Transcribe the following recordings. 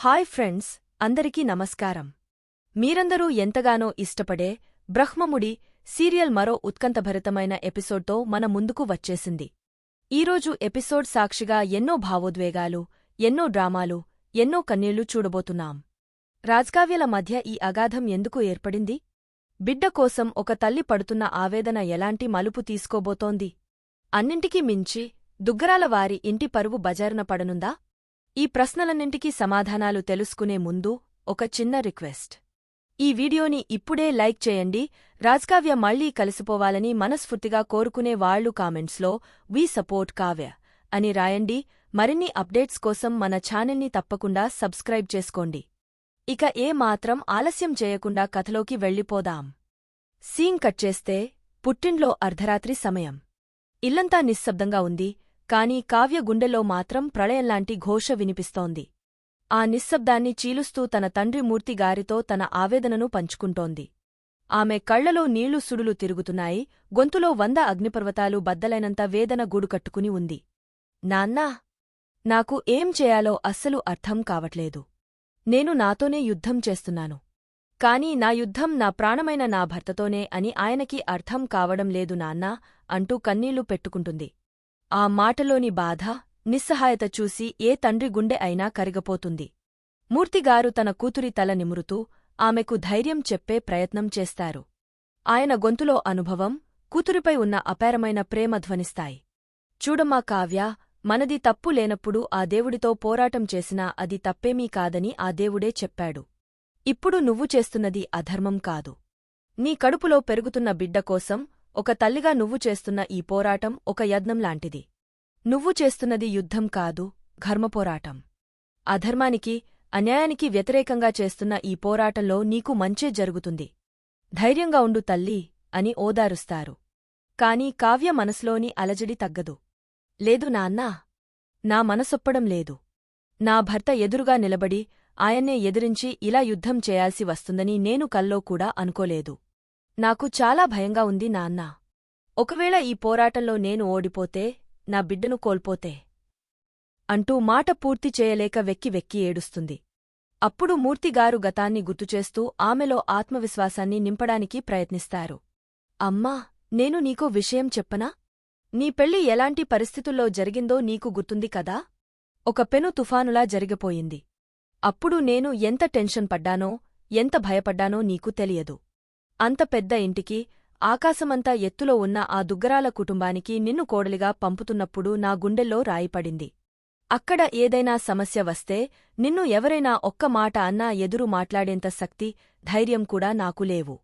Hi friends అందరికీ నమస్కారం. మీరందరూ ఎంతగానో ఇష్టపడే బ్రహ్మముడి సీరియల్ మరో ఉత్కంఠభరితమైన ఎపిసోడ్తో మన ముందుకు వచ్చేసింది. ఈరోజు ఎపిసోడ్ సాక్షిగా ఎన్నో భావోద్వేగాలు ఎన్నో డ్రామాలు ఎన్నో కన్నీళ్ళు చూడబోతున్నాం. రాజ్కావ్యల మధ్య ఈ అగాధం ఎందుకు ఏర్పడింది? బిడ్డ కోసం ఒక తల్లి పడుతున్న ఆవేదన ఎలాంటి మలుపు తీసుకోబోతోంది? అన్నింటికీ మించి దుగ్గరాల వారి ఇంటి పరువు బజారున పడనుందా? ఈ ప్రశ్నలన్నింటికీ సమాధానాలు తెలుసుకునే ముందు ఒక చిన్న రిక్వెస్ట్. ఈ వీడియోని ఇప్పుడే లైక్ చేయండి రాజ్కావ్య మళ్ళీ కలిసిపోవాలని మనస్ఫూర్తిగా కోరుకునే వాళ్ళు కామెంట్స్లో వీ సపోర్ట్ కావ్య అని రాయండి మరిన్ని అప్డేట్స్ కోసం మన ఛానల్ని తప్పకుండా సబ్స్క్రైబ్ చేసుకోండి. ఇక ఏ మాత్రం ఆలస్యం చేయకుండా కథలోకి వెళ్ళిపోదాం. సీన్ కట్ చేస్తే పుట్టింట్లో అర్ధరాత్రి సమయం. ఇల్లంతా నిశ్శబ్దంగా ఉంది కాని కావ్య గుండెలో మాత్రం ప్రళయంలాంటి ఘోష వినిపిస్తోంది. ఆ నిశ్శబ్దాన్ని చీలుస్తూ తన తండ్రి మూర్తిగారితో తన ఆవేదనను పంచుకుంటోంది. ఆమె కళ్ళలో నీళ్ళు సుడులు తిరుగుతున్నాయి గొంతులో వంద అగ్నిపర్వతాలు బద్దలైనంత వేదన గూడుకట్టుకుని ఉంది. నాన్నా! నాకు ఏం చేయాలో అస్సలు అర్థం కావట్లేదు. నేను నాతోనే యుద్ధం చేస్తున్నాను. కాని నా యుద్ధం నా ప్రాణమైన నా భర్తతోనే అని ఆయనకి అర్థం కావడం లేదు నాన్నా అంటూ కన్నీళ్ళు పెట్టుకుంటుంది. ఆ మాటలోని బాధ నిస్సహాయత చూసి ఏ తండ్రి గుండె అయినా కరిగపోతుంది. మూర్తిగారు తన కూతురి తల నిమురుతూ ఆమెకు ధైర్యం చెప్పే ప్రయత్నం చేస్తారు. ఆయన గొంతులో అనుభవం కూతురిపై ఉన్న అపారమైన ప్రేమ ధ్వనిస్తాయి. చూడమ్మా కావ్య మనది తప్పు లేనప్పుడు ఆ దేవుడితో పోరాటం చేసినా అది తప్పేమీ కాదని ఆ దేవుడే చెప్పాడు. ఇప్పుడు నువ్వు చేస్తున్నది అధర్మం కాదు. నీ కడుపులో పెరుగుతున్న బిడ్డ కోసం ఒక తల్లిగా నువ్వు చేస్తున్న ఈ పోరాటం ఒక యజ్ఞం లాంటిది. నువ్వు చేస్తున్నది యుద్ధం కాదు ఘర్మపోరాటం అధర్మానికి అన్యాయానికి వ్యతిరేకంగా చేస్తున్న ఈ పోరాటంలో నీకు మంచే జరుగుతుంది. ధైర్యంగా ఉండు తల్లి అని ఓదారుస్తారు. కాని కావ్య మనసులోని అలజడి తగ్గదు. లేదు నాన్నా నా మనసొప్పడం లేదు. నా భర్త ఎదురుగా నిలబడి ఆయన్నే ఎదిరించి ఇలా యుద్ధం చేయాల్సి వస్తుందని నేను కల్లో కూడా అనుకోలేదు. నాకు చాలా భయంగా ఉంది నాన్నా. ఒకవేళ ఈ పోరాటంలో నేను ఓడిపోతే నా బిడ్డను కోల్పోతే. అంటూ మాట పూర్తి చేయలేక వెక్కి వెక్కి ఏడుస్తుంది. అప్పుడు మూర్తిగారు గతాన్ని గుర్తుచేస్తూ ఆమెలో ఆత్మవిశ్వాసాన్ని నింపడానికి ప్రయత్నిస్తారు. అమ్మా నేను నీకో విషయం చెప్పనా? నీ పెళ్ళి ఎలాంటి పరిస్థితుల్లో జరిగిందో నీకు గుర్తుంది కదా? ఒక పెను తుఫానులా జరిగిపోయింది. అప్పుడు నేను ఎంత టెన్షన్ పడ్డానో ఎంత భయపడ్డానో నీకు తెలియదు. అంత పెద్ద ఇంటికి ఆకాశమంతా ఎత్తులో ఉన్న ఆ దుగ్గరాల కుటుంబానికి నిన్ను కోడలిగా పంపుతున్నప్పుడు నా గుండెల్లో రాయిపడింది. అక్కడ ఏదైనా సమస్య వస్తే నిన్ను ఎవరైనా ఒక్క మాట అన్నా ఎదురు మాట్లాడేంత శక్తి ధైర్యం కూడా నాకు లేవు.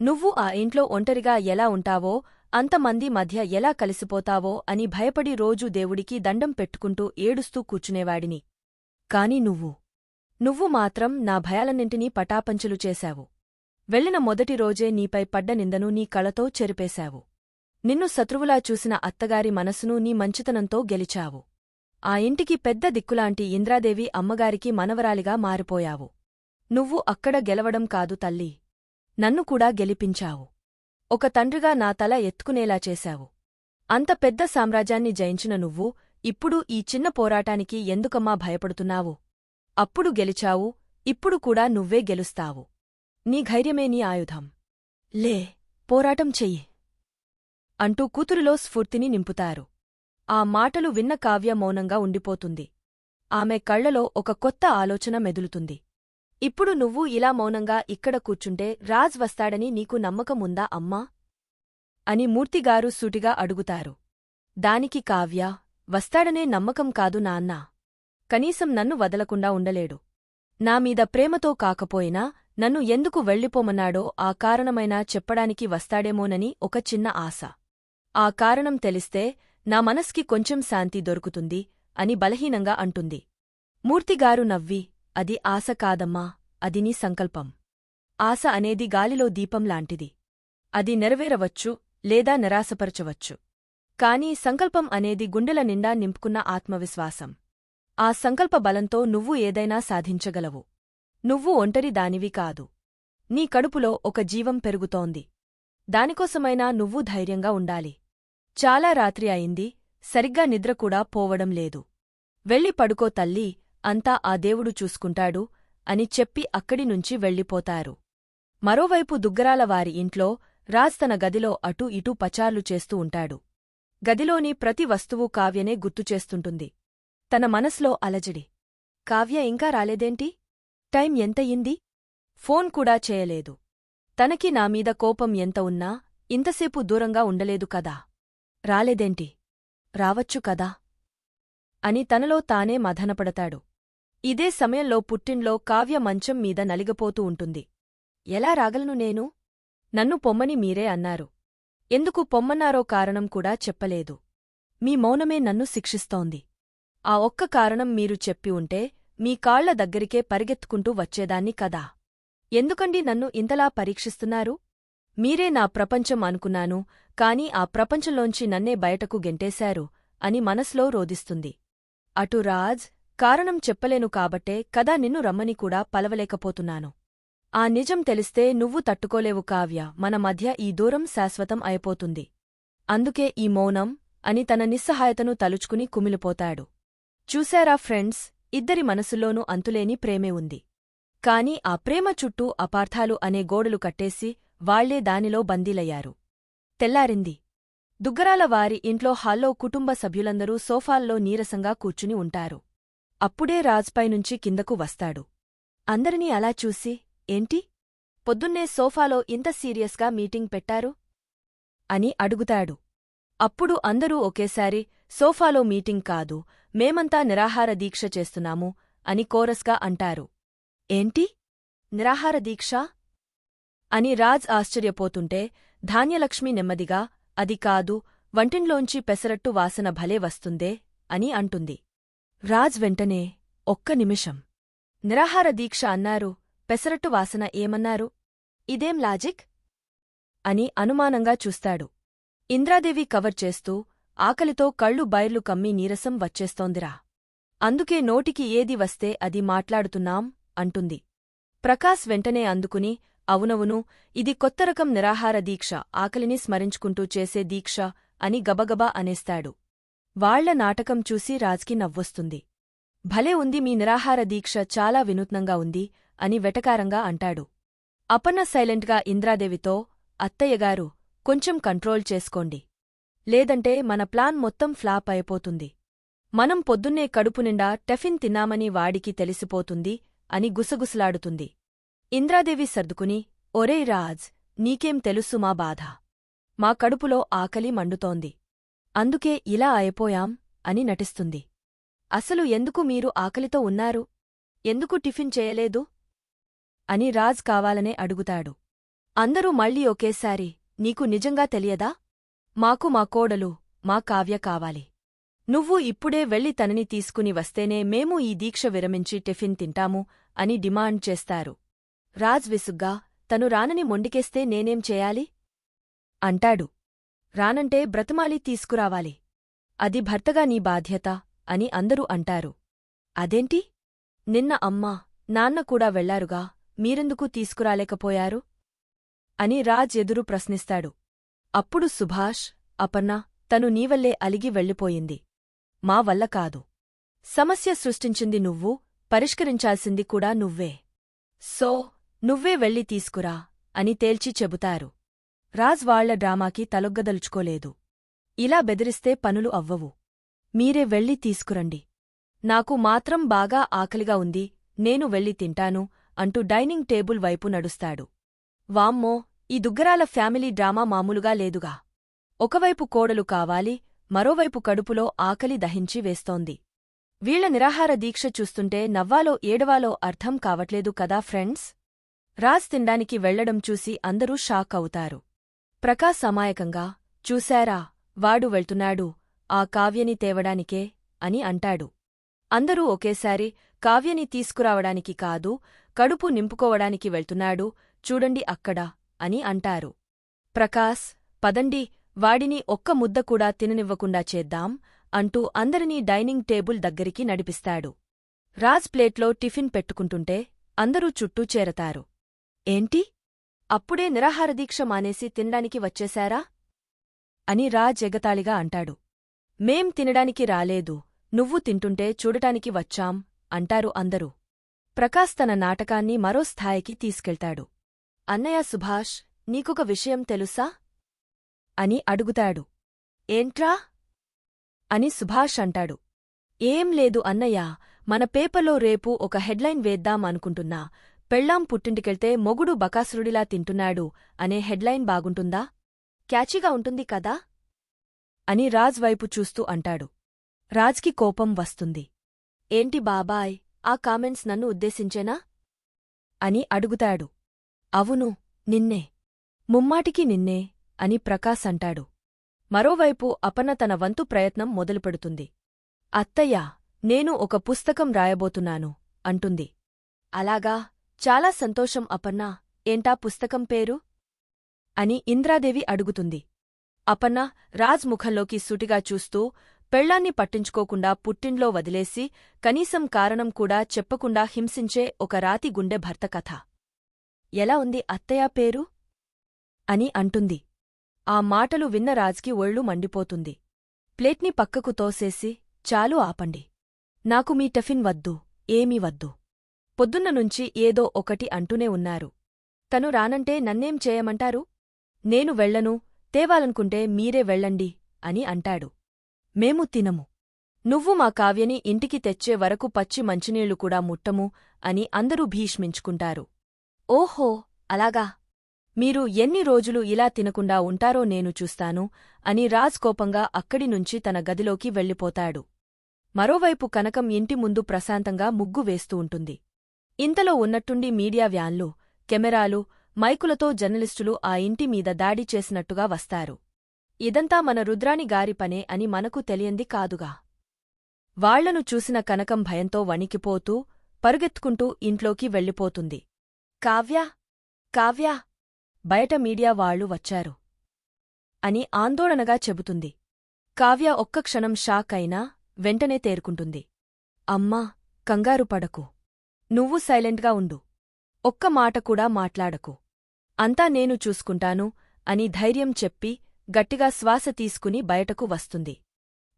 నువ్వు ఆ ఇంట్లో ఒంటరిగా ఎలా ఉంటావో అంతమంది మధ్య ఎలా కలిసిపోతావో అని భయపడి రోజూ దేవుడికి దండం పెట్టుకుంటూ ఏడుస్తూ కూర్చునేవాడిని. కాని నువ్వు నువ్వు మాత్రం నా భయాలన్నింటినీ పటాపంచులు చేశావు. వెళ్ళిన మొదటి రోజే నీపై పడ్డ నిందను నీ కళతో చెరిపేశావు. నిన్ను శత్రువులా చూసిన అత్తగారి మనసును నీ మంచితనంతో గెలిచావు. ఆ ఇంటికి పెద్ద దిక్కులాంటి ఇంద్రాదేవి అమ్మగారికి మనవరాలిగా మారిపోయావు. నువ్వు అక్కడ గెలవడం కాదు తల్లి. నన్ను కూడా గెలిపించావు. ఒక తండ్రిగా నా తల ఎత్తుకునేలా చేశావు. అంత పెద్ద సామ్రాజ్యాన్ని జయించిన నువ్వు ఇప్పుడు ఈ చిన్న పోరాటానికి ఎందుకమ్మా భయపడుతున్నావు? అప్పుడు గెలిచావు ఇప్పుడు కూడా నువ్వే గెలుస్తావు. నీ ధైర్యమే నీ ఆయుధం. లే పోరాటం చెయ్యి. అంటూ కూతురిలో స్ఫూర్తిని నింపుతారు. ఆ మాటలు విన్న కావ్య మౌనంగా ఉండిపోతుంది. ఆమె కళ్ళలో ఒక కొత్త ఆలోచన మెదులుతుంది. ఇప్పుడు నువ్వు ఇలా మౌనంగా ఇక్కడ కూర్చుంటే రాజ్ వస్తాడని నీకు నమ్మకముందా అమ్మా? అని మూర్తిగారు సూటిగా అడుగుతారు. దానికి కావ్య వస్తాడనే నమ్మకం కాదు నాన్నా. కనీసం నన్ను వదలకుండా ఉండలేడు. నామీద ప్రేమతో కాకపోయినా నన్ను ఎందుకు వెళ్ళిపోమన్నాడో ఆ కారణమైనా చెప్పడానికి వస్తాడేమోనని ఒక చిన్న ఆశ. ఆ కారణం తెలిస్తే నా మనస్కి కొంచెం శాంతి దొరుకుతుంది అని బలహీనంగా అంటుంది. మూర్తిగారు నవ్వి అది ఆశ కాదమ్మా అది నీ సంకల్పం. ఆశ అనేది గాలిలో దీపం లాంటిది. అది నెరవేరవచ్చు లేదా నిరాశపరచవచ్చు. కాని సంకల్పం అనేది గుండెల నిండా నింపుకున్న ఆత్మవిశ్వాసం. ఆ సంకల్ప బలంతో నువ్వు ఏదైనా సాధించగలవు. నువ్వు ఒంటరి దానివి కాదు. నీ కడుపులో ఒక జీవం పెరుగుతోంది. దానికోసమైనా నువ్వు ధైర్యంగా ఉండాలి. చాలా రాత్రి అయింది సరిగ్గా నిద్ర కూడా పోవడం లేదు. వెళ్ళి పడుకో తల్లి అంతా ఆ దేవుడు చూసుకుంటాడు అని చెప్పి అక్కడి నుంచి వెళ్ళిపోతారు. మరోవైపు దుగ్గరాల వారి ఇంట్లో రాజ్ తన గదిలో అటూ ఇటూ పచార్లు చేస్తూ ఉంటాడు. గదిలోని ప్రతి వస్తువు కావ్యనే గుర్తుచేస్తుంటుంది. తన మనస్లో అలజడి. కావ్య ఇంకా రాలేదేంటి? టైం ఎంతయింది ఫోన్ కూడా చేయలేదు. తనకి నామీద కోపం ఎంత ఉన్నా ఇంతసేపు దూరంగా ఉండలేదు కదా. రాలేదేంటి? రావచ్చు కదా? అని తనలో తానే మధనపడతాడు. ఇదే సమయంలో పుట్టింట్లో కావ్య మంచం మీద నలిగపోతూ ఉంటుంది. ఎలా రాగలను నేను? నన్ను పొమ్మని మీరే అన్నారు. ఎందుకు పొమ్మన్నారో కారణం కూడా చెప్పలేదు. మీ మౌనమే నన్ను శిక్షిస్తోంది. ఆ ఒక్క కారణం మీరు చెప్పి ఉంటే మీ కాళ్ళ దగ్గరికే పరిగెత్తుకుంటూ వచ్చేదాన్ని కదా. ఎందుకండి నన్ను ఇంతలా పరీక్షిస్తున్నారు? మీరే నా ప్రపంచం అనుకున్నాను కాని ఆ ప్రపంచంలోంచి నన్నే బయటకు గెంటేశారు అని మనస్లో రోదిస్తుంది అటు రాజ్ కారణం చెప్పలేను కాబట్టే కదా నిన్ను రమ్మని కూడా పలవలేకపోతున్నాను. ఆ నిజం తెలిస్తే నువ్వు తట్టుకోలేవు కావ్య మన మధ్య ఈ దూరం శాశ్వతం అయిపోతుంది. అందుకే ఈ మౌనం అని తన నిస్సహాయతను తలుచుకుని కుమిలిపోతాడు. చూశారా ఫ్రెండ్స్ ఇద్దరి మనసుల్లోనూ అంతులేని ప్రేమే ఉంది. కాని ఆ ప్రేమ చుట్టూ అపార్థాలు అనే గోడలు కట్టేసి వాళ్ళే దానిలో బందీలయ్యారు. తెల్లారింది. దుగ్గరాల వారి ఇంట్లో హాల్లో కుటుంబ సభ్యులందరూ సోఫాల్లో నీరసంగా కూర్చుని ఉంటారు. అప్పుడే రాజ్పైనుంచి కిందకు వస్తాడు. అందరినీ అలా చూసి ఏంటి? పొద్దున్నే సోఫాలో ఇంత సీరియస్గా మీటింగ్ పెట్టారు అని అడుగుతాడు. అప్పుడు అందరూ ఒకేసారి సోఫాలో మీటింగ్ కాదు మేమంతా నిరాహార దీక్ష చేస్తున్నాము అని కోరస్గా అంటారు. ఏంటి? నిరాహార దీక్ష? అని రాజ్ ఆశ్చర్యపోతుంటే ధాన్యలక్ష్మి నెమ్మదిగా అది కాదు వంటింట్లోంచి పెసరట్టు వాసన భలే వస్తుందే అని అంటుంది. రాజ్ వెంటనే ఒక్క నిమిషం. నిరాహార దీక్ష అన్నారు పెసరట్టు వాసన ఏమన్నారు? ఇదేం లాజిక్? అని అనుమానంగా చూస్తాడు. ఇంద్రాదేవి కవర్ చేస్తూ ఆకలితో కళ్ళు బైర్లు కమ్మి నీరసం వచ్చేస్తోందిరా. అందుకే నోటికి ఏది వస్తే అది మాట్లాడుతున్నాం అంటుంది. ప్రకాశ్ వెంటనే అందుకుని అవునవును ఇది కొత్త రకం నిరాహార దీక్ష ఆకలిని స్మరించుకుంటూ చేసే దీక్ష అని గబగబా అనేస్తాడు. వాళ్ళ నాటకం చూసి రాజ్కి నవ్వొస్తుంది. భలే ఉంది మీ నిరాహార దీక్ష చాలా వినూత్నంగా ఉంది అని వెటకారంగా అంటాడు. అపన్న సైలెంట్గా ఇంద్రాదేవితో అత్తయ్యగారు కొంచెం కంట్రోల్ చేసుకోండి. లేదంటే మన ప్లాన్ మొత్తం ఫ్లాప్ అయిపోతుంది. మనం పొద్దున్నే కడుపునిండా టెఫిన్ తిన్నామని వాడికి తెలిసిపోతుంది అని గుసగుసలాడుతుంది. ఇంద్రాదేవి సర్దుకుని ఒరేయ్ రాజ్ నీకేం తెలుసు మా బాధ. మా కడుపులో ఆకలి మండుతోంది. అందుకే ఇలా అయిపోయాం అని నటిస్తుంది. అసలు ఎందుకు మీరు ఆకలితో ఉన్నారు? ఎందుకు టిఫిన్ చేయలేదు అని రాజ్ కావాలనే అడుగుతాడు. అందరూ మళ్ళీ ఒకేసారి నీకు నిజంగా తెలియదా? మాకు మా కోడలు మా కావ్య కావాలి. నువ్వు ఇప్పుడే వెళ్ళి తనని తీసుకుని వస్తేనే మేము ఈ దీక్ష విరమించి టిఫిన్ తింటాము అని డిమాండ్ చేస్తారు. రాజ్ విసుగ్గా తను రానని మొండికేస్తే నేనేం చేయాలి? అంటాడు. రానంటే బ్రతమాలి తీసుకురావాలి. అది భర్తగా నీ బాధ్యత అని అందరూ అంటారు. అదేంటి? నిన్న అమ్మా నాన్న కూడా వెళ్ళారుగా మీరెందుకు తీసుకురాలేకపోయారు? అని రాజ్ ఎదురు ప్రశ్నిస్తాడు. అప్పుడు సుభాష్ అపర్ణ తను నీవల్లే అలిగి వెళ్ళిపోయింది. మా వల్ల కాదు. సమస్య సృష్టించింది నువ్వు పరిష్కరించాల్సింది కూడా నువ్వే. సో నువ్వే వెళ్ళి తీసుకురా అని తేల్చి చెబుతారు. రాజ్ వాళ్ళ డ్రామాకి తలొగ్గదలుచుకోలేదు. ఇలా బెదిరిస్తే పనులు అవ్వవు. మీరే వెళ్ళి తీసుకురండి. నాకు మాత్రం బాగా ఆకలిగా ఉంది నేను వెళ్ళి తింటాను అంటూ డైనింగ్ టేబుల్ వైపు నడుస్తాడు. వామ్మో ఈ దుగ్గరాల ఫ్యామిలీ డ్రామా మామూలుగా లేదుగా. ఒకవైపు కోడలు కావాలి మరోవైపు కడుపులో ఆకలి దహించి వేస్తోంది. వీళ్ళ నిరాహార దీక్ష చూస్తుంటే నవ్వాలో ఏడవాలో అర్థం కావట్లేదు కదా ఫ్రెండ్స్? రాజ్ తినడానికి వెళ్ళడం చూసి అందరూ షాక్ అవుతారు. ప్రకాశ్ అమాయకంగా చూశారా వాడు వెళ్తున్నాడు ఆ కావ్యని తేవడానికే అని అంటాడు. అందరూ ఒకేసారి కావ్యని తీసుకురావడానికి కాదు కడుపు నింపుకోవడానికి వెళ్తున్నాడు చూడండి అక్కడ అని అంటారు. ప్రకాశ్ పదండి వాడిని ఒక్క ముద్ద కూడా తిననివ్వకుండా చేద్దాం అంటూ అందరినీ డైనింగ్ టేబుల్ దగ్గరికి నడిపిస్తాడు. రాజ్ ప్లేట్లో టిఫిన్ పెట్టుకుంటుంటే అందరూ చుట్టూ చేరతారు. ఏంటి? అప్పుడే నిరాహారదీక్ష మానేసి తినడానికి వచ్చేశారా? అని రాజ్ ఎగతాళిగా అంటాడు. మేం తినడానికి రాలేదు నువ్వు తింటుంటే చూడటానికి వచ్చాం అంటారు అందరూ. ప్రకాశ్ తన నాటకాన్ని మరో స్థాయికి తీసుకెళ్తాడు. అన్నయ్య సుభాష్ నీకొక విషయం తెలుసా? అని అడుగుతాడు. ఏంట్రా? అని సుభాష్ అంటాడు. ఏం లేదు అన్నయ్య మన పేపర్లో రేపు ఒక హెడ్లైన్ వేద్దాం అనుకుంటున్నా. పెళ్ళాం పుట్టింటికెళ్తే మొగుడు బకాసురుడిలా తింటున్నాడు అనే హెడ్లైన్ బాగుంటుందా? క్యాచీగా ఉంటుంది కదా? అని రాజ్ వైపు చూస్తూ అంటాడు. రాజ్కి కోపం వస్తుంది. ఏంటి బాబాయ్ ఆ కామెంట్స్ నన్ను ఉద్దేశించేనా? అని అడుగుతాడు. అవును నిన్నే. ముమ్మాటికి నిన్నే అని ప్రకాశ్ అంటాడు. మరోవైపు అపన్న తన వంతు ప్రయత్నం మొదలుపెడుతుంది. అత్తయ్యా నేను ఒక పుస్తకం రాయబోతున్నాను అంటుంది. అలాగా? చాలా సంతోషం అపన్నా ఏంటా పుస్తకం పేరు? అని ఇంద్రాదేవి అడుగుతుంది. అపన్న రాజ్ ముఖంలోకి సుటిగా చూస్తూ పెళ్ళాన్ని పట్టించుకోకుండా పుట్టింట్లో వదిలేసి కనీసం కారణం కూడా చెప్పకుండా హింసించే ఒక రాతి గుండె భర్త కథ. ఎలా ఉంది అత్తయ్య పేరు? అని అంటుంది. ఆ మాటలు విన్న రాజ్కి ఒళ్ళు మండిపోతుంది. ప్లేట్ని పక్కకు తోసేసి చాలు ఆపండి. నాకు మీ టఫిన్ వద్దు ఏమీ వద్దు. పొద్దున్న నుంచి ఏదో ఒకటి అంటూనే ఉన్నారు. తను రానంటే నన్నేం చేయమంటారు? నేను వెళ్ళను తేవాలనుకుంటే మీరే వెళ్ళండి అని అంటాడు. మేము తినము. నువ్వు మా కావ్యని ఇంటికి తెచ్చే వరకు పచ్చి మంచినీళ్ళు కూడా ముట్టము అని అందరూ భీష్మించుకుంటారు. ఓహో అలాగా. మీరు ఎన్ని రోజులు ఇలా తినకుండా ఉంటారో నేను చూస్తాను అని రాజ్ కోపంగా అక్కడి నుంచి తన గదిలోకి వెళ్ళిపోతాడు. మరోవైపు కనకం ఇంటి ముందు ప్రశాంతంగా ముగ్గు వేస్తూ ఉంటుంది. ఇంతలో ఉన్నట్టుండి మీడియా వ్యాన్లు కెమెరాలు మైకులతో జర్నలిస్టులు ఆ ఇంటి మీద దాడి చేసినట్టుగా వస్తారు. ఇదంతా మన రుద్రాణి గారి పనే అని మనకు తెలియంది కాదుగా. వాళ్ళను చూసిన కనకం భయంతో వణికిపోతూ పరుగెత్తుకుంటూ ఇంట్లోకి వెళ్ళిపోతుంది. కావ్యా కావ్యా బయట మీడియా వాళ్ళు వచ్చారు అని ఆందోళనగా చెబుతుంది. కావ్య ఒక్క క్షణం షాక్ అయినా వెంటనే తేరుకుంటుంది. అమ్మా కంగారు పడకు. నువ్వు సైలెంట్గా ఉండు. ఒక్క మాట కూడా మాట్లాడకు. అంతా నేను చూసుకుంటాను అని ధైర్యం చెప్పి గట్టిగా శ్వాస తీసుకుని బయటకు వస్తుంది.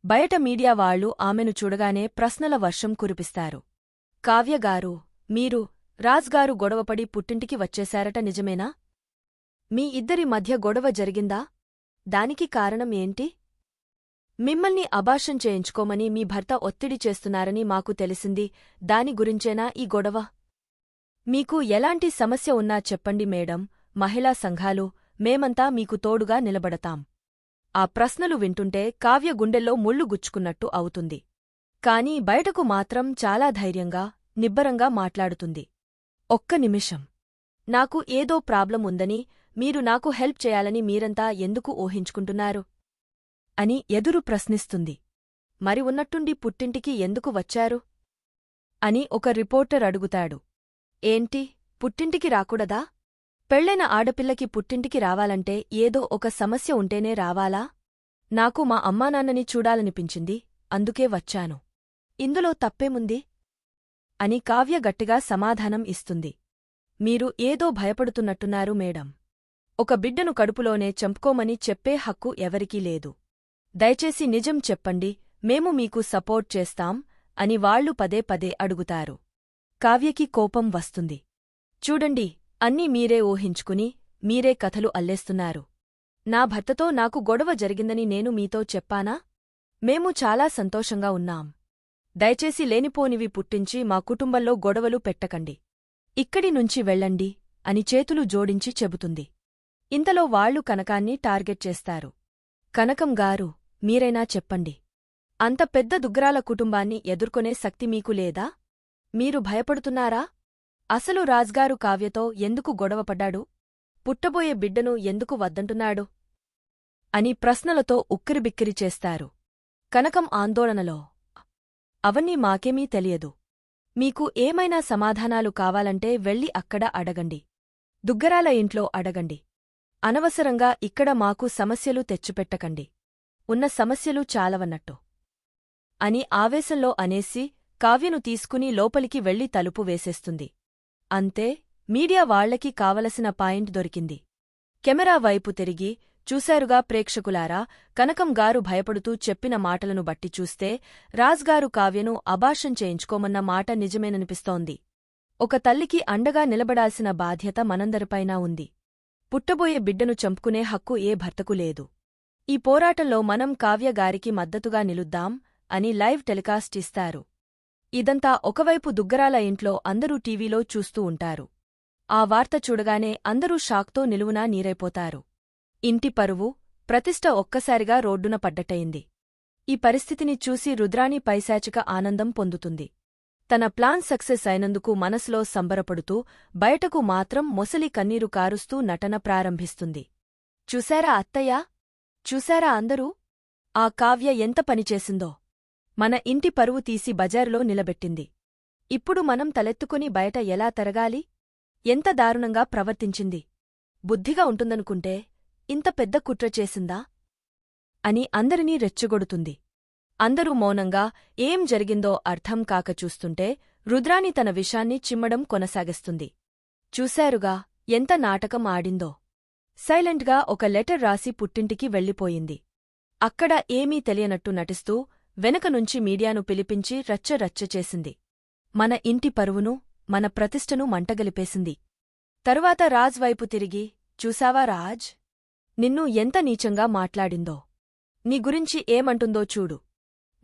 బయట మీడియా వాళ్ళు ఆమెను చూడగానే ప్రశ్నల వర్షం కురిపిస్తారు. కావ్యగారు మీరు రాజ్గారు గొడవపడి పుట్టింటికి వచ్చేశారట నిజమేనా? మీ ఇద్దరి మధ్య గొడవ జరిగిందా? దానికి కారణం ఏంటి? మిమ్మల్ని అభాషం చేయించుకోమని మీ భర్త ఒత్తిడి చేస్తున్నారని మాకు తెలిసింది. దాని గురించేనా ఈ గొడవ? మీకు ఎలాంటి సమస్య ఉన్నా చెప్పండి మేడం. మహిళా సంఘాలు మేమంతా మీకు తోడుగా నిలబడతాం. ఆ ప్రశ్నలు వింటుంటే కావ్య గుండెల్లో ముళ్ళు గుచ్చుకున్నట్టు అవుతుంది. కాని బయటకు మాత్రం చాలా ధైర్యంగా నిబ్బరంగా మాట్లాడుతుంది. ఒక్క నిమిషం. నాకు ఏదో ప్రాబ్లం ఉందని మీరు నాకు హెల్ప్ చేయాలని మీరంతా ఎందుకు ఊహించుకుంటున్నారు? అని ఎదురు ప్రశ్నిస్తుంది. మరి ఉన్నట్టుండి పుట్టింటికి ఎందుకు వచ్చారు? అని ఒక రిపోర్టర్ అడుగుతాడు. ఏంటి పుట్టింటికి రాకూడదా? పెళ్ళైన ఆడపిల్లకి పుట్టింటికి రావాలంటే ఏదో ఒక సమస్య ఉంటేనే రావాలా? నాకు మా అమ్మానాన్నని చూడాలనిపించింది అందుకే వచ్చాను. ఇందులో తప్పేముంది? అని కావ్య గట్టిగా సమాధానం ఇస్తుంది. మీరు ఏదో భయపడుతున్నట్టున్నారు మేడం. ఒక బిడ్డను కడుపులోనే చంపుకోమని చెప్పే హక్కు ఎవరికీ లేదు. దయచేసి నిజం చెప్పండి మేము మీకు సపోర్ట్ చేస్తాం అని వాళ్ళు పదే పదే అడుగుతారు. కావ్యకి కోపం వస్తుంది. చూడండి అన్నీ మీరే ఊహించుకుని మీరే కథలు అల్లేస్తున్నారు. నా భర్తతో నాకు గొడవ జరిగిందని నేను మీతో చెప్పానా? మేము చాలా సంతోషంగా ఉన్నాం. దయచేసి లేనిపోనివి పుట్టించి మా కుటుంబంలో గొడవలు పెట్టకండి. ఇక్కడి నుంచి వెళ్ళండి అని చేతులు జోడించి చెబుతుంది. ఇంతలో వాళ్ళు కనకాన్ని టార్గెట్ చేస్తారు. కనకం గారు మీరైనా చెప్పండి. అంత పెద్ద దుగ్గరాల కుటుంబాన్ని ఎదుర్కొనే శక్తి మీకు లేదా? మీరు భయపడుతున్నారా? అసలు రాజ్గారు కావ్యతో ఎందుకు గొడవపడ్డాడు పుట్టబోయే బిడ్డను ఎందుకు వద్దంటున్నాడు? అని ప్రశ్నలతో ఉక్కిరిబిక్కిరి చేస్తారు. కనకం ఆందోళనలో అవన్నీ మాకేమీ తెలియదు. మీకు ఏమైనా సమాధానాలు కావాలంటే వెళ్ళి అక్కడ అడగండి. దుగ్గరాల ఇంట్లో అడగండి. అనవసరంగా ఇక్కడ మాకు సమస్యలు తెచ్చిపెట్టకండి. ఉన్న సమస్యలు చాలవన్నట్టు. అని ఆవేశంలో అనేసి కావ్యను తీసుకుని లోపలికి వెళ్ళి తలుపు వేసేస్తుంది. అంతే మీడియా వాళ్ళకి కావలసిన పాయింట్ దొరికింది. కెమెరా వైపు తిరిగి చూశారుగా ప్రేక్షకులారా కనకం గారు భయపడుతూ చెప్పిన మాటలను బట్టి చూస్తే రాజ్గారు కావ్యను అభాషం చేయించుకోమన్న మాట నిజమేననిపిస్తోంది. ఒక తల్లికి అండగా నిలబడాల్సిన బాధ్యత మనందరిపైనా ఉంది. పుట్టబోయే బిడ్డను చంపుకునే హక్కు ఏ భర్తకు లేదు. ఈ పోరాటంలో మనం కావ్యగారికి మద్దతుగా నిలుద్దాం అని లైవ్ టెలికాస్ట్ ఇస్తారు. ఇదంతా ఒకవైపు దుగ్గరాల ఇంట్లో అందరూ టీవీలో చూస్తూ ఉంటారు. ఆ వార్త చూడగానే అందరూ షాక్తో నిలువునా నీరైపోతారు. ఇంటి పరువు ప్రతిష్ట ఒక్కసారిగా రోడ్డున పడ్డటయింది ఈ పరిస్థితిని చూసి రుద్రాణి పైశాచిక ఆనందం పొందుతుంది. తన ప్లాన్ సక్సెస్ అయినందుకు మనసులో సంబరపడుతూ బయటకు మాత్రం మొసలి కన్నీరు కారుస్తూ నటన ప్రారంభిస్తుంది. చూశారా అత్తయ్యా? చూశారా అందరూ? ఆ కావ్య ఎంత పనిచేసిందో. మన ఇంటి పరువు తీసి బజారులో నిలబెట్టింది. ఇప్పుడు మనం తలెత్తుకుని బయట ఎలా తరగాలి? ఎంత దారుణంగా ప్రవర్తించింది? బుద్ధిగా ఉంటుందనుకుంటే ఇంత పెద్ద కుట్ర చేసిందా? అని అందరినీ రెచ్చగొడుతుంది. అందరూ మౌనంగా ఏం జరిగిందో అర్థం కాక చూస్తుంటే రుద్రాని తన విషాన్ని చిమ్మడం కొనసాగిస్తుంది. చూశారుగా ఎంత నాటకం ఆడిందో. సైలెంట్గా ఒక లెటర్ రాసి పుట్టింటికి వెళ్ళిపోయింది. అక్కడ ఏమీ తెలియనట్టు నటిస్తూ వెనక నుంచి మీడియాను పిలిపించి రచ్చరచ్చ చేసింది. మన ఇంటి పరువును మన ప్రతిష్టను మంటగలిపేసింది. తరువాత రాజ్ వైపు తిరిగి చూసావా రాజ్? నిన్ను ఎంత నీచంగా మాట్లాడిందో. నీ గురించి ఏమంటుందో చూడు.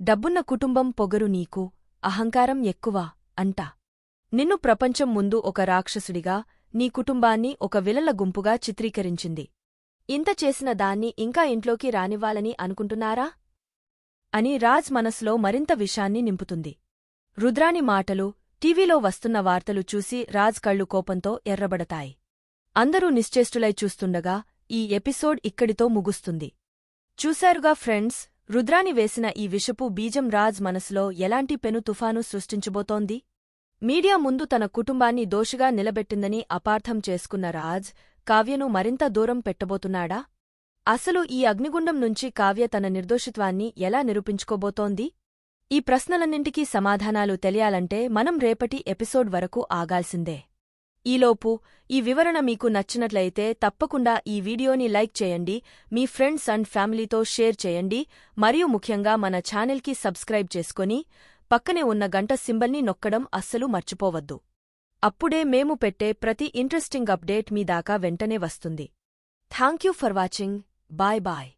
డబ్బున్న కుటుంబం పొగరు నీకు అహంకారం ఎక్కువ అంటా. నిన్ను ప్రపంచం ముందు ఒక రాక్షసుడిగా నీ కుటుంబాన్ని ఒక విలల గుంపుగా చిత్రీకరించింది. ఇంత చేసిన దాన్ని ఇంకా ఇంట్లోకి రానివ్వాలని అనుకుంటున్నారా? అని రాజ్ మనసులో మరింత విషాన్ని నింపుతుంది. రుద్రాని మాటలు టీవీలో వస్తున్న వార్తలు చూసి రాజ్ కళ్ళు కోపంతో ఎర్రబడతాయి. అందరూ నిశ్చేష్టులై చూస్తుండగా ఈ ఎపిసోడ్ ఇక్కడితో ముగుస్తుంది. చూశారుగా ఫ్రెండ్స్ రుద్రాని వేసిన ఈ విషపు బీజం రాజ్ మనసులో ఎలాంటి పెను తుఫాను సృష్టించబోతోంది? మీడియా ముందు తన కుటుంబాన్ని దోషిగా నిలబెట్టిందని అపార్థం చేసుకున్న రాజ్ కావ్యను మరింత దూరం పెట్టబోతున్నాడా? అసలు ఈ అగ్నిగుండం నుంచి కావ్య తన నిర్దోషిత్వాన్ని ఎలా నిరూపించుకోబోతోంది? ఈ ప్రశ్నలన్నింటికీ సమాధానాలు తెలియాలంటే మనం రేపటి ఎపిసోడ్ వరకు ఆగాల్సిందే. ఈలోపు ఈ వివరణ మీకు నచ్చినట్లయితే తప్పకుండా ఈ వీడియోని లైక్ చేయండి మీ ఫ్రెండ్స్ అండ్ ఫ్యామిలీతో షేర్ చేయండి మరియు ముఖ్యంగా మన ఛానల్కి సబ్స్క్రైబ్ చేసుకొని పక్కనే ఉన్న గంట సింబల్ని నొక్కడం అస్సలు మర్చిపోవద్దు. అప్పుడే మేము పెట్టే ప్రతి ఇంట్రెస్టింగ్ అప్డేట్ మీ దాకా వెంటనే వస్తుంది. Thank you for watching. Bye bye.